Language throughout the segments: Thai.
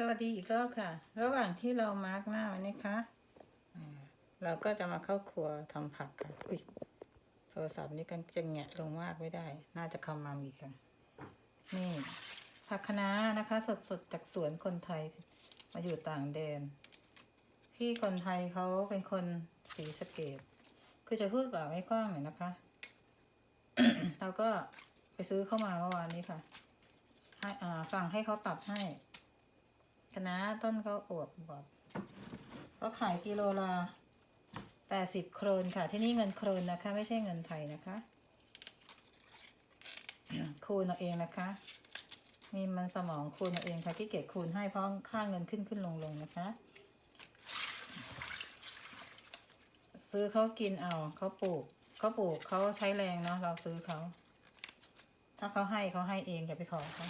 สวัสดีอีกรอบค่ะ ระหว่างที่เรามาร์กหน้าไว้นะคะอ่าเราก็จะมาเข้าครัวทำผักค่ะ อุ้ย โทรศัพท์นี้กันจะแงะลงมากไม่ได้ น่าจะคำมามีกค่ะ นี่ ผักคะน้านะคะ สดๆจากสวนคนไทยมาอยู่ต่างแดน พี่คนไทยเขาเป็นคนสีสเกต คือจะพูดแบบไม่กว้างหน่อยนะคะ เราก็ไปซื้อเข้ามาเมื่อวานนี้ค่ะให้อ่าสั่งให้เขาตัดให้ คะน้าต้นเขาอวบบอบก็ขายกิโลละแปดสิบโครนค่ะ ที่นี่เงินโครนนะคะ ไม่ใช่เงินไทยนะคะ คูณเอาเองนะคะ มีมันสมองคูณเอาเองค่ะที่เกียจคูณให้เพราะค่าเงินขึ้นขึ้นลงลงนะคะ ซื้อเขากินเอาเขาปลูกเขาปลูกเขาใช้แรงเนาะเราซื้อเขาถ้าเขาให้เขาให้เองอย่าไปขอเขา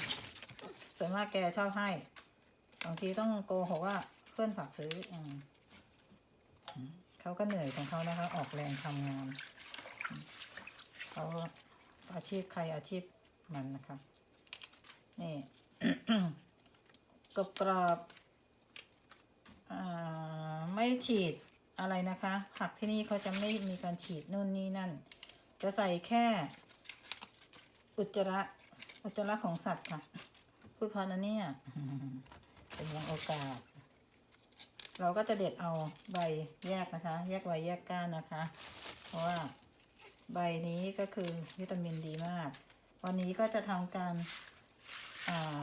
ส่วนมากแกชอบให้ บางทีต้องโกหกว่าเพื่อนฝากซื้ออืมเขาก็เหนื่อยของเขานะคะ ออกแรงทำงานเขาอาชีพใครอาชีพมันนะคะนี่กรอบกรอบไม่ฉีดอะไรนะคะ ผักที่นี่เขาจะไม่มีการฉีดนู่นนี่นั่น จะใส่แค่ อุจจาระ อุจจาระของสัตว์ค่ะพูดพอนะเนี่ย เป็นยังโอกาส เราก็จะเด็ดเอาใบแยกนะคะ แยกใบแยกก้านนะคะ เพราะว่าใบนี้ก็คือวิตามินดีมาก วันนี้ก็จะทำการ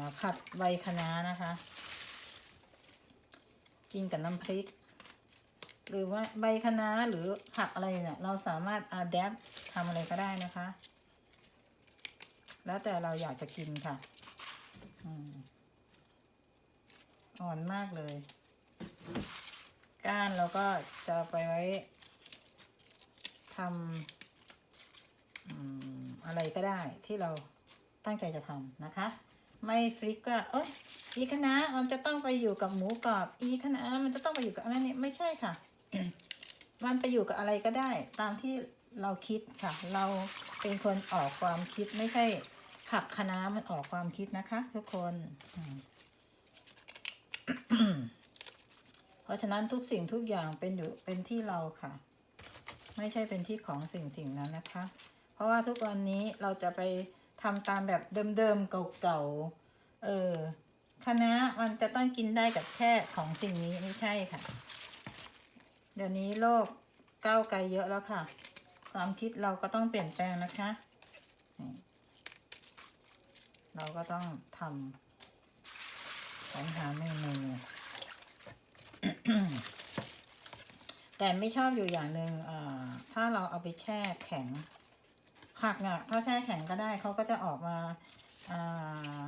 าผัดใบคะน้านะคะ กินกับน้ำพริก หรือว่าใบคะน้าหรือผักอะไรเนี่ยเราสามารถอาแดปทำอะไรก็ได้นะคะ แล้วแต่เราอยากจะกินค่ะ อืม อ่อนมากเลย ก้านเราก็จะไปไว้ทำอะไรก็ได้ที่เราตั้งใจจะทำนะคะ ไม่ฟลิกว่าเอ้ยอีคณะมันจะต้องไปอยู่กับหมูกรอบอีคณะมันจะต้องไปอยู่กับอะไรนี่ไม่ใช่ค่ะ มันไปอยู่กับอะไรก็ได้ ตามที่เราคิดค่ะ เราเป็นคนออกความคิดไม่ใช่ผักคณะมันออกความคิดนะคะ ทุกคน เพราะฉะนั้นทุกสิ่งทุกอย่างเป็นอยู่เป็นที่เราค่ะ ไม่ใช่เป็นที่ของสิ่งสิ่งนั้นนะคะ เพราะว่าทุกวันนี้เราจะไปทำตามแบบเดิมๆเก่าๆเออคณะมันจะต้องกินได้กับแค่ของสิ่งนี้ไม่ใช่ค่ะ เดี๋ยวนี้โลกก้าวไกลเยอะแล้วค่ะ ความคิดเราก็ต้องเปลี่ยนแปลงนะคะ เราก็ต้องทำ สรรหาเมนูแต่ไม่ชอบอยู่อย่างหนึ่งอ่าถ้าเราเอาไปแช่แข็งผักอะถ้าแช่แข็งก็ได้เขาก็จะออกมาอ่า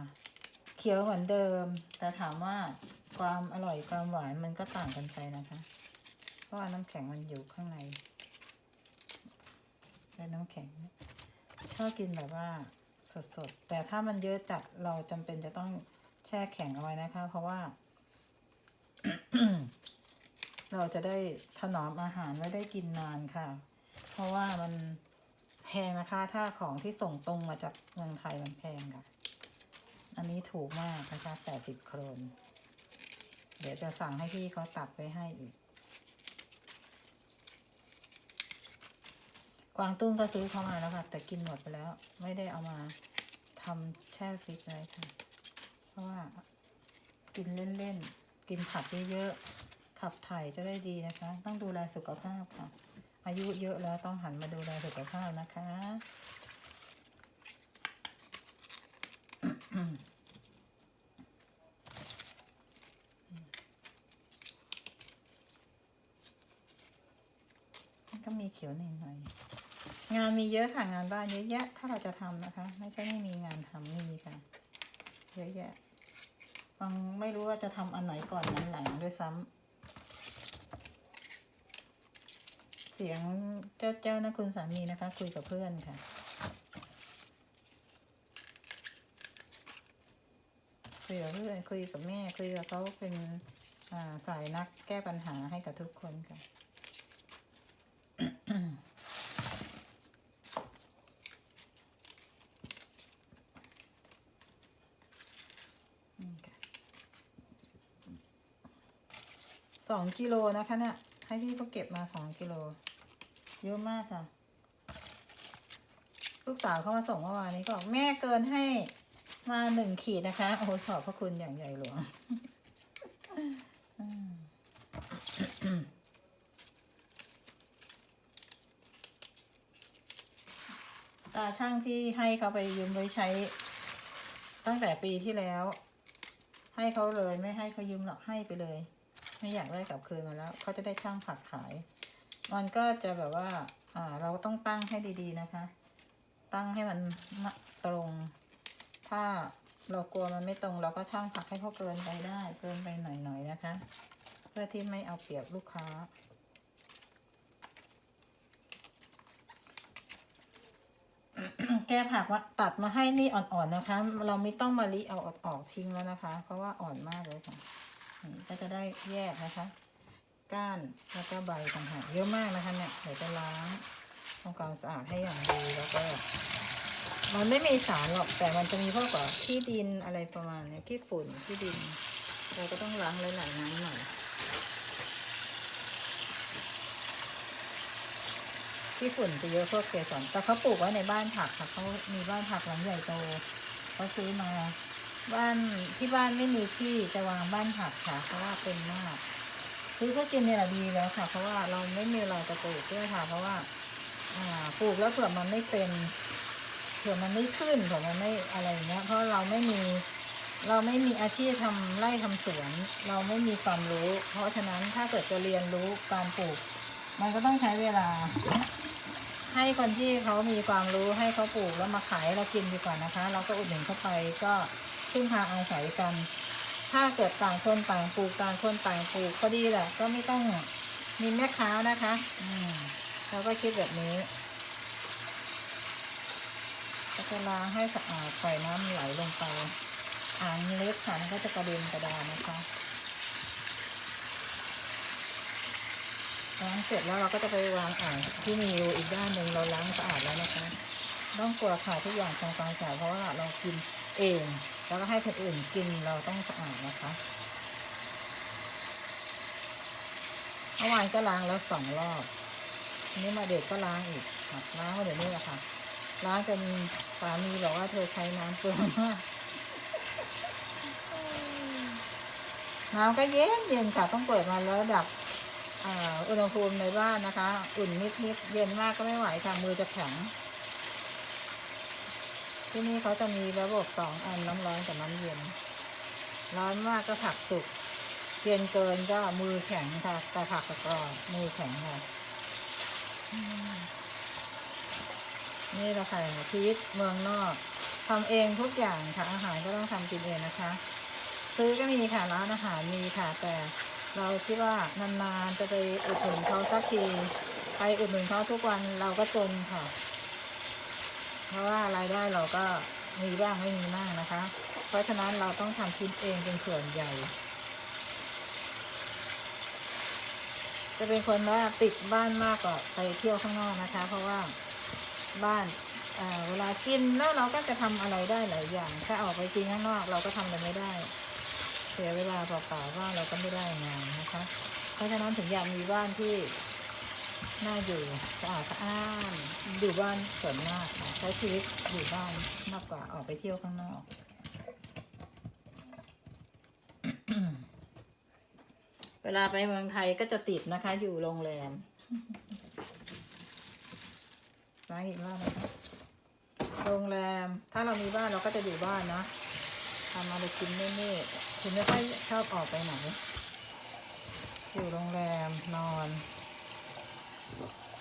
เขียวเหมือนเดิม แต่ถามว่าความอร่อยความหวานมันก็ต่างกันไปนะคะ เพราะว่าน้ำแข็งมันอยู่ข้างในเป็นน้ำแข็งชอบกินแบบว่าสดๆ แต่ถ้ามันเยอะจัดเราจำเป็นจะต้อง แช่แข็งเอาไว้นะคะ เพราะว่า เราจะได้ถนอมอาหารไว้ได้กินนานค่ะ เพราะว่ามันแพงนะคะ ถ้าของที่ส่งตรงมาจากเมืองไทยมันแพงค่ะ อันนี้ถูกมากนะคะแปดสิบโครน เดี๋ยวจะสั่งให้พี่เขาตัดไว้ให้อีก กวางตุ้งก็ซื้อเข้ามาแล้วค่ะ แต่กินหมดไปแล้ว ไม่ได้เอามาทำแช่ฟรีซไว้ค่ะ เพราะว่ากินเล่นๆ กินผักเยอะๆ ขับถ่ายจะได้ดีนะคะ ต้องดูแลสุขภาพค่ะ อายุเยอะแล้วต้องหันมาดูแลสุขภาพนะคะ ก็มีเขียวหน่อยๆงานมีเยอะค่ะ งานบ้านเยอะแยะ ถ้าเราจะทำนะคะ ไม่ใช่ไม่มีงานทำมีค่ะ เยอะแยะบางไม่รู้ว่าจะทำอันไหนก่อนอันหลังด้วยซ้ำเสียงเจ้าเจ้านะคุณสามีนะคะ คุยกับเพื่อนค่ะคุยกับเพื่อนคุยกับแม่คุยกับเขาเป็นสายนักแก้ปัญหาให้กับทุกคนค่ะ สองกิโลนะคะเนี่ยให้พี่เขาเก็บมาสองกิโล เยอะมากค่ะ ลูกสาวเขามาส่งเมื่อวานนี้ก็บอกแม่เกินให้มาหนึ่งขีดนะคะ โอ้โหขอบพระคุณอย่างใหญ่หลวงตาช่างที่ให้เขาไปยืมไว้ใช้ ตั้งแต่ปีที่แล้ว ให้เขาเลยไม่ให้เขายืมหรอกให้ไปเลย ไม่อยากได้กลับคืนมาแล้วเขาจะได้ช่างผักขาย มันก็จะแบบว่า อ่า เราต้องตั้งให้ดีๆนะคะ ตั้งให้มันตรง ถ้าเรากลัวมันไม่ตรง เราก็ช่างผักให้เขาเกินไปได้ เกินไปหน่อยๆนะคะ เพื่อที่ไม่เอาเปรียบลูกค้าแก้ผักว่าตัดมาให้นี่อ่อนๆนะคะ เราไม่ต้องมาลิเอาออกทิ้งแล้วนะคะ เพราะว่าอ่อนมากเลยค่ะ ก็จะได้แยกนะคะ ก้านแล้วก็ใบต่างหากเยอะมากนะคะเนี่ยเดี๋ยวจะล้างทำความสะอาดให้อย่างดีแล้วก็มันไม่มีสารหรอกแต่มันจะมีพวกแบบขี้ดินอะไรประมาณเนี้ยขี้ฝุ่นขี้ดิน เราก็ต้องล้างหลายๆน้ำหน่อยขี้ฝุ่นจะเยอะพวกเกสรแต่เขาปลูกไว้ในบ้านผักค่ะเขามีบ้านผักหลังใหญ่โตเขาซื้อมา บ้านที่บ้านไม่มีที่จะวางบ้านผักค่ะ เพราะว่าเป็นมากซื้อก็กินเนี่ยแหละดีแล้วค่ะ เพราะว่าเราไม่มีอะไรจะปลูกด้วยค่ะ เพราะว่าอ่าปลูกแล้วเผื่อมันไม่เป็นเผื่อมันไม่ขึ้นเผื่อมันไม่อะไรเงี้ยเพราะเราไม่มีเราไม่มีอาชีพทำไร่ทำสวน เราไม่มีความรู้ เพราะฉะนั้นถ้าเกิดจะเรียนรู้การปลูก มันก็ต้องใช้เวลา ให้คนที่เขามีความรู้ให้เขาปลูกแล้วมาขายเรากินดีกว่านะคะ เราก็อุดหนุนเข้าไปก็ พึ่งพาอาศัยกัน ถ้าเกิดต่างคนต่างปลูกต่างคนต่างปลูกก็ดีแหละ ก็ไม่ต้องมีแม่ค้านะคะ อืมเราก็คิดแบบนี้ก็จะล้างให้สะอาดปล่อยน้ำไหลลงไปอ่างเล็กค่ะมันก็จะกระเด็นกระดานนะคะล้างเสร็จแล้วเราก็จะไปวางอ่างที่มีรูอีกด้านหนึ่งเราล้างสะอาดแล้วนะคะ ต้องกลัวค่ะทุกอย่างทำความสะอาดเพราะว่าเรากินเอง แล้วก็ให้คนอื่นกินเราต้องสะอาดนะคะเมื่อวานก็ล้างแล้วสองรอบนี้มาเด็กก็ล้างอีกค่ะล้างเดี๋ยวนี้แหละค่ะ ล้างจนสามีบอกว่าเธอใช้น้ำเปลืองมากน้ำก็เย็นเย็นค่ะต้องเปิดมาแล้วดับอ,อุณหภูมิในบ้านนะคะ อุ่นนิดนิดๆเย็นมากก็ไม่ไหวค่ะมือจะแข็ง ที่นี่เขาจะมีระบบสองอันน้ำร้อนกับน้ำเย็น ร้อนมากก็ผักสุก เย็นเกินก็มือแข็งค่ะแต่ผักกรอบมือแข็งค่ะ นี่แหละค่ะชีวิตเมืองนอกทำเองทุกอย่างค่ะอาหารก็ต้องทำกินเองนะคะ ซื้อก็มีค่ะร้านอาหารมีค่ะ แต่เราคิดว่านานๆจะไปอุดหนุนเขาสักทีไปอุดหนุนเขาทุกวันเราก็จนค่ะ เพราะว่ารายได้เราก็มีบ้างไม่มีมากนะคะ เพราะฉะนั้นเราต้องทำกินเองเป็นส่วนใหญ่ จะเป็นคนว่าติดบ้านมากกว่าไปเที่ยวข้างนอกนะคะ เพราะว่าบ้านเอ่อเวลากินแล้วเราก็จะทำอะไรได้หลายอย่าง ถ้าออกไปกินข้างนอกเราก็ทำอะไรไม่ได้ เสียเวลาเปล่าๆว่าเราก็ไม่ได้งานนะคะ เพราะฉะนั้นถึงอยากมีบ้านที่ น่าอยู่สะอาดสะอ้านอยู่บ้านส่วนมากค่ะใช้ชีวิตอยู่บ้านมากกว่าออกไปเที่ยวข้างนอกเวลาไปเมืองไทยก็จะติดนะคะ อยู่โรงแรมล้างอีกรอบนะคะโรงแรม ถ้าเรามีบ้านเราก็จะอยู่บ้านนะทำอะไรกินเน่ๆคุณไม่ค่อยชอบออกไปไหน อยู่โรงแรมนอน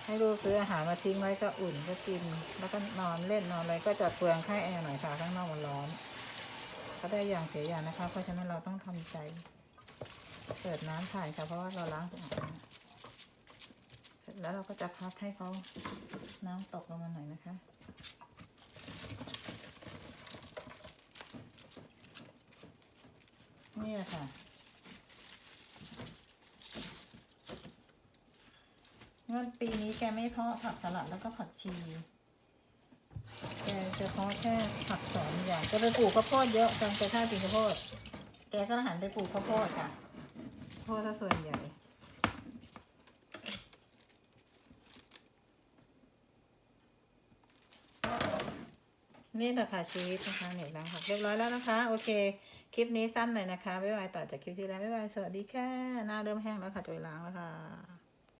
ให้ลูกซื้ออาหารมาทิ้งไว้ก็อุ่นก็กิน แล้วก็นอนเล่นนอนอะไรก็จะเปลืองค่าแอร์หน่อยค่ะข้างนอกมันร้อน ก็ได้อย่างเสียอย่างนะคะ เพราะฉะนั้นเราต้องทำใจเปิดน้ำถ่ายค่ะเพราะว่าเราล้างสะอาดแล้วเสร็จแล้วเราก็จะพักให้เขาน้ำตกลงมาหน่อยนะคะนี่แหละค่ะ งั้นปีนี้แกไม่เพาะผักสลัดแล้วก็ผักชี แกจะเพาะแค่ผักสองอย่างแกไปปลูกข้าวโพดเยอะจังแกชอบกินข้าวโพด แกก็หันไปปลูกข้าวโพดค่ะโทษซะส่วนใหญ่นี่แหละค่ะชีวิตนะคะเนี่ยล้างผักเรียบร้อยแล้วนะคะ โอเค คลิปนี้สั้นหน่อยนะคะ บ๊ายบายต่อจากคลิปที่แล้ว บ๊ายบาย สวัสดีค่ะ หน้าเริ่มแห้งแล้วค่ะจะไปล้างแล้วค่ะ